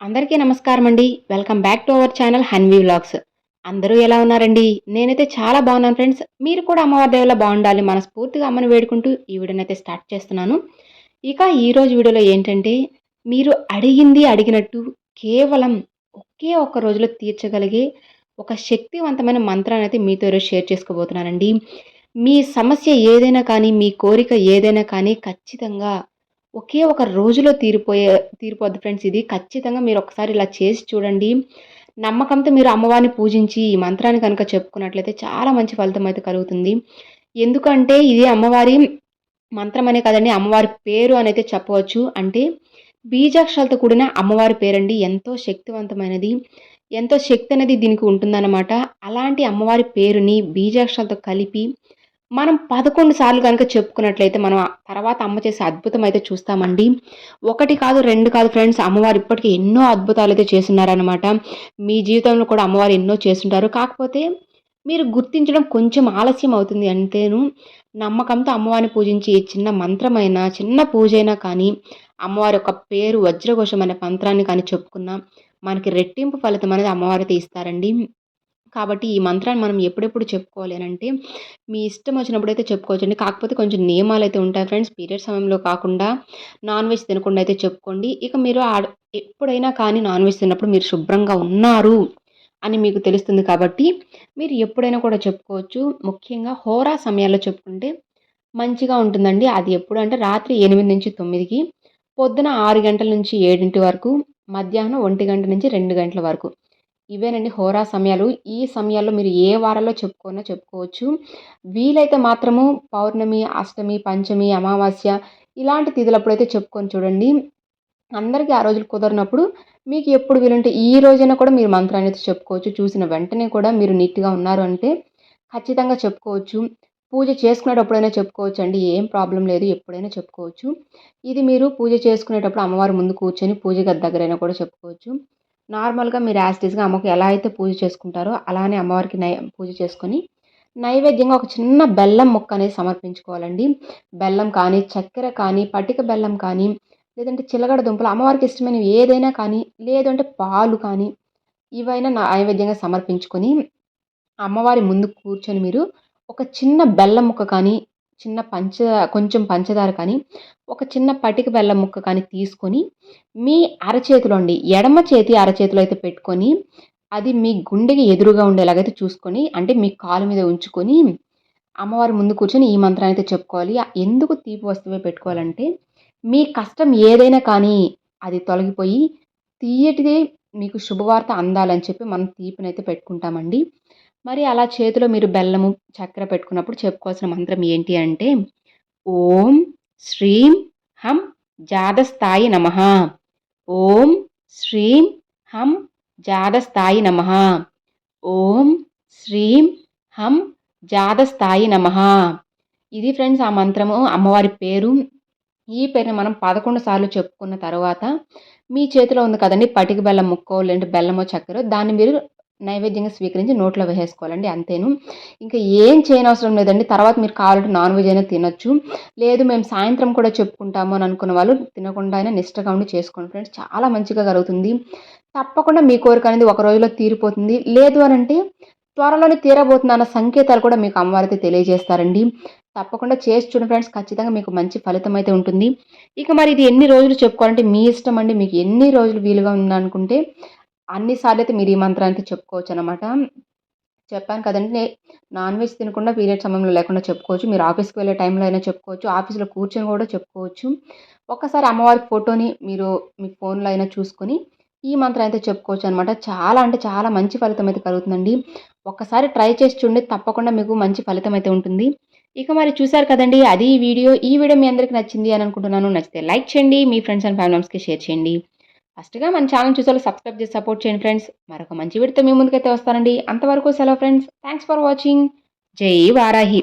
అందరికీ నమస్కారం అండి welcome back to our channel Hanvi vlogs. అందరూ ఎలా ఉన్నారండి? నేనైతే చాలా బాగున్నాను ఫ్రెండ్స్. మీరు కూడా అమ్మవారి దేవుళ్ళ బాగుండాలి మనస్ఫూర్తిగా అమ్మని వేడుకుంటూ ఈ వీడియోనైతే స్టార్ట్ చేస్తున్నాను. ఇక ఈరోజు వీడియోలో ఏంటంటే మీరు అడిగింది అడిగినట్టు కేవలం ఒకే ఒక్క రోజులో తీర్చగలిగే ఒక శక్తివంతమైన మంత్రాన్ని అయితే మీతో ఈరోజు షేర్ చేసుకోబోతున్నానండి. మీ సమస్య ఏదైనా కానీ మీ కోరిక ఏదైనా కానీ ఖచ్చితంగా ఒకే ఒక రోజులో తీరిపోయే తీరిపోద్ది ఫ్రెండ్స్ ఇది ఖచ్చితంగా మీరు ఒకసారి ఇలా చేసి చూడండి. నమ్మకంతో మీరు అమ్మవారిని పూజించి ఈ మంత్రాన్ని కనుక చెప్పుకున్నట్లయితే చాలా మంచి ఫలితం అయితే కలుగుతుంది. ఎందుకంటే ఇది అమ్మవారి మంత్రం అనే కదండి అమ్మవారి పేరు అని అయితే చెప్పవచ్చు. అంటే బీజాక్షరాలతో కూడిన అమ్మవారి పేరండి. ఎంతో శక్తివంతమైనది. ఎంతో శక్తి అనేది దీనికి ఉంటుందన్నమాట. అలాంటి అమ్మవారి పేరుని బీజాక్షరాలతో కలిపి మనం పదకొండు సార్లు కనుక చెప్పుకున్నట్లయితే మనం తర్వాత అమ్మ చేసే అద్భుతం అయితే చూస్తామండి. ఒకటి కాదు రెండు కాదు ఫ్రెండ్స్ అమ్మవారు ఇప్పటికీ ఎన్నో అద్భుతాలు అయితే చేస్తున్నారనమాట మీ జీవితంలో కూడా అమ్మవారు ఎన్నో చేస్తుంటారు. కాకపోతే మీరు గుర్తించడం కొంచెం ఆలస్యం అవుతుంది అంతేను నమ్మకంతో అమ్మవారిని పూజించి చిన్న మంత్రమైనా చిన్న పూజ అయినా కానీ అమ్మవారి యొక్క పేరు వజ్రఘోషం అనే మంత్రాన్ని కానీ చెప్పుకున్నా మనకి రెట్టింపు ఫలితం అనేది అమ్మవారితో ఇస్తారండి. కాబట్టి ఈ మంత్రాన్ని మనం ఎప్పుడెప్పుడు చెప్పుకోవాలి అని అంటే మీ ఇష్టం వచ్చినప్పుడు అయితే చెప్పుకోవచ్చండి. కాకపోతే కొంచెం నియమాలు అయితే ఉంటాయి ఫ్రెండ్స్. పీరియడ్ సమయంలో కాకుండా నాన్ వెజ్ తినకుండా అయితే చెప్పుకోండి. ఇక మీరు ఆడ ఎప్పుడైనా కానీ నాన్ వెజ్ తిన్నప్పుడు మీరు శుభ్రంగా ఉన్నారు అని మీకు తెలుస్తుంది కాబట్టి మీరు ఎప్పుడైనా కూడా చెప్పుకోవచ్చు. ముఖ్యంగా హోరా సమయాల్లో చెప్పుకుంటే మంచిగా ఉంటుందండి. అది ఎప్పుడు అంటే రాత్రి ఎనిమిది నుంచి తొమ్మిదికి పొద్దున ఆరు గంటల నుంచి ఏడింటి వరకు మధ్యాహ్నం ఒంటి గంట నుంచి రెండు గంటల వరకు. ఇవేనండి హోరా సమయాలు. ఈ సమయాల్లో మీరు ఏ వారాల్లో చెప్పుకున్నా చెప్పుకోవచ్చు. వీలైతే మాత్రము పౌర్ణమి అష్టమి పంచమి అమావాస్య ఇలాంటి తిథులప్పుడైతే చెప్పుకొని చూడండి. అందరికీ ఆ రోజులు కుదరినప్పుడు మీకు ఎప్పుడు వీలుంటే ఈ రోజైనా కూడా మీరు మంత్రాన్ని అయితే చెప్పుకోవచ్చు. చూసిన వెంటనే కూడా మీరు నీట్గా ఉన్నారు అంటే ఖచ్చితంగా చెప్పుకోవచ్చు. పూజ చేసుకునేటప్పుడైనా చెప్పుకోవచ్చు అండి. ఏం ప్రాబ్లం లేదు. ఎప్పుడైనా చెప్పుకోవచ్చు. ఇది మీరు పూజ చేసుకునేటప్పుడు అమ్మవారి ముందు కూర్చొని పూజ గది దగ్గరైనా కూడా చెప్పుకోవచ్చు. నార్మల్గా మీరు యాస్టీస్గా అమ్మకు ఎలా అయితే పూజ చేసుకుంటారో అలానే అమ్మవారికి నై పూజ చేసుకొని నైవేద్యంగా ఒక చిన్న బెల్లం ముక్క అనేది సమర్పించుకోవాలండి. బెల్లం కానీ చక్కెర కానీ పటిక బెల్లం కానీ లేదంటే చిలగడ దుంపలు అమ్మవారికి ఇష్టమైనవి ఏదైనా కానీ లేదంటే పాలు కానీ ఇవైనా నైవేద్యంగా సమర్పించుకొని అమ్మవారి ముందు కూర్చొని మీరు ఒక చిన్న బెల్లం ముక్క కానీ చిన్న పంచ కొంచెం పంచదార కానీ ఒక చిన్న పటిక బెల్లం ముక్క కానీ తీసుకొని మీ అరచేతిలో అండి ఎడమ చేతి అరచేతిలో అయితే పెట్టుకొని అది మీ గుండెకి ఎదురుగా ఉండేలాగైతే చూసుకొని అంటే మీ కాలు మీద ఉంచుకొని అమ్మవారి ముందు కూర్చొని ఈ మంత్రాన్ని అయితే చెప్పుకోవాలి. ఎందుకు తీపి వస్తువే పెట్టుకోవాలంటే మీ కష్టం ఏదైనా కానీ అది తొలగిపోయి తీయటిదే మీకు శుభవార్త అందాలని చెప్పి మనం తీపినైతే పెట్టుకుంటామండి. మరి అలా చేతిలో మీరు బెల్లము చక్కెర పెట్టుకున్నప్పుడు చెప్పుకోవాల్సిన మంత్రం ఏంటి అంటే ఓం శ్రీం హం జాదస్థాయి నమ. ఓం శ్రీం హం జాదస్థాయి నమ. ఓం శ్రీం హం జాదస్థాయి నమ. ఇది ఫ్రెండ్స్ ఆ మంత్రము అమ్మవారి పేరు. ఈ పేరుని మనం పదకొండు సార్లు చెప్పుకున్న తర్వాత మీ చేతిలో ఉంది కదండి పటిక బెల్లం ముక్కో లేదంటే బెల్లమో చక్కెర దాన్ని మీరు నైవేద్యంగా స్వీకరించి నోట్లో వేసేసుకోవాలండి అంతేను. ఇంకా ఏం చేయనవసరం లేదండి. తర్వాత మీరు కావాలంటే నాన్ వెజ్ అయినా తినొచ్చు. లేదు మేము సాయంత్రం కూడా చెప్పుకుంటాము అని అనుకున్న వాళ్ళు తినకుండా అయినా నిష్టగా ఉండి చేసుకోండి ఫ్రెండ్స్. చాలా మంచిగా కలుగుతుంది. తప్పకుండా మీ కోరిక అనేది ఒక రోజులో తీరిపోతుంది. లేదు అని అంటే త్వరలోనే తీరబోతుందన్న సంకేతాలు కూడా మీకు అమ్మవారితో తెలియజేస్తారండి. తప్పకుండా చేసి చూడండి ఫ్రెండ్స్. ఖచ్చితంగా మీకు మంచి ఫలితం అయితే ఉంటుంది. ఇక మరి ఇది ఎన్ని రోజులు చెప్పుకోవాలంటే మీ ఇష్టం అండి. మీకు ఎన్ని రోజులు వీలుగా ఉందనుకుంటే అన్నిసార్లు అయితే మీరు ఈ మంత్రాన్ని చెప్పుకోవచ్చు అనమాట చెప్పాను కదండి నాన్ వెజ్ తినకుండా పీరియడ్ సమయంలో లేకుండా చెప్పుకోవచ్చు. మీరు ఆఫీస్కి వెళ్ళే టైంలో అయినా చెప్పుకోవచ్చు. ఆఫీస్లో కూర్చొని కూడా చెప్పుకోవచ్చు. ఒక్కసారి అమ్మవారి ఫోటోని మీరు మీ ఫోన్లో అయినా చూసుకొని ఈ మంత్రం అయితే చెప్పుకోవచ్చు అనమాట చాలా అంటే చాలా మంచి ఫలితం అయితే కలుగుతుందండి. ఒక్కసారి ట్రై చేసి చూడండి తప్పకుండా మీకు మంచి ఫలితం అయితే ఉంటుంది. ఇక మరి చూసారు కదండి అది ఈ వీడియో. ఈ వీడియో మీ అందరికి నచ్చింది అని అనుకుంటున్నాను. నచ్చితే లైక్ చేయండి మీ ఫ్రెండ్స్ అండ్ ఫ్యామిలీ మెంబర్స్కి షేర్ చేయండి. ఫస్ట్గా మన ఛానల్ చూసే సబ్స్క్రైబ్ చేసి సపోర్ట్ చేయండి ఫ్రెండ్స్. మరొక మంచి వీడితో మీ ముందుకైతే వస్తానండి. అంతవరకు సెలవు ఫ్రెండ్స్. Thanks for watching. జై వారాహి.